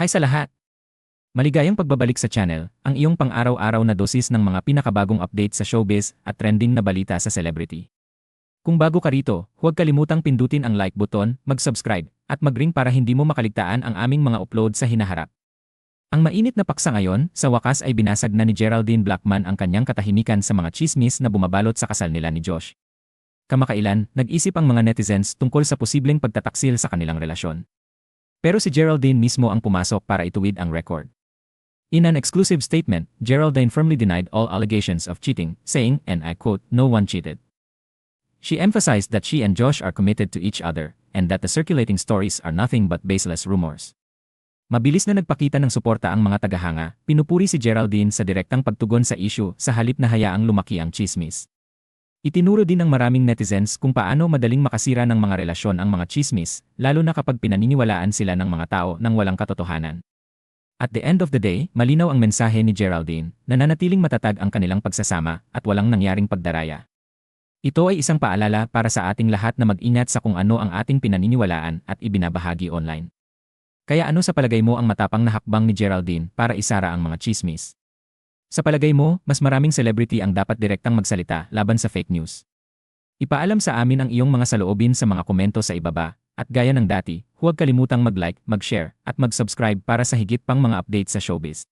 Hi sa lahat! Maligayang pagbabalik sa channel, ang iyong pang-araw-araw na dosis ng mga pinakabagong update sa showbiz at trending na balita sa celebrity. Kung bago ka rito, huwag kalimutang pindutin ang like button, mag-subscribe, at mag-ring para hindi mo makaligtaan ang aming mga upload sa hinaharap. Ang mainit na paksa ngayon, sa wakas ay binasag na ni Geraldine Blackman ang kanyang katahimikan sa mga chismis na bumabalot sa kasal nila ni Josh. Kamakailan, nag-isip ang mga netizens tungkol sa posibleng pagtataksil sa kanilang relasyon. Pero si Geraldine mismo ang pumasok para ituwid ang record. In an exclusive statement, Geraldine firmly denied all allegations of cheating, saying, and I quote, no one cheated. She emphasized that she and Josh are committed to each other, and that the circulating stories are nothing but baseless rumors. Mabilis na nagpakita ng suporta ang mga tagahanga, pinupuri si Geraldine sa direktang pagtugon sa issue sa halip na hayaang lumaki ang chismis. Itinuro din ng maraming netizens kung paano madaling makasira ng mga relasyon ang mga chismis, lalo na kapag pinaniniwalaan sila ng mga tao ng walang katotohanan. At the end of the day, malinaw ang mensahe ni Geraldine na nanatiling matatag ang kanilang pagsasama at walang nangyaring pagdaraya. Ito ay isang paalala para sa ating lahat na mag-ingat sa kung ano ang ating pinaniniwalaan at ibinabahagi online. Kaya ano sa palagay mo ang matapang na hakbang ni Geraldine para isara ang mga chismis? Sa palagay mo, mas maraming celebrity ang dapat direktang magsalita laban sa fake news. Ipaalam sa amin ang iyong mga saloobin sa mga komento sa ibaba at gaya ng dati, huwag kalimutang mag-like, mag-share, at mag-subscribe para sa higit pang mga updates sa showbiz.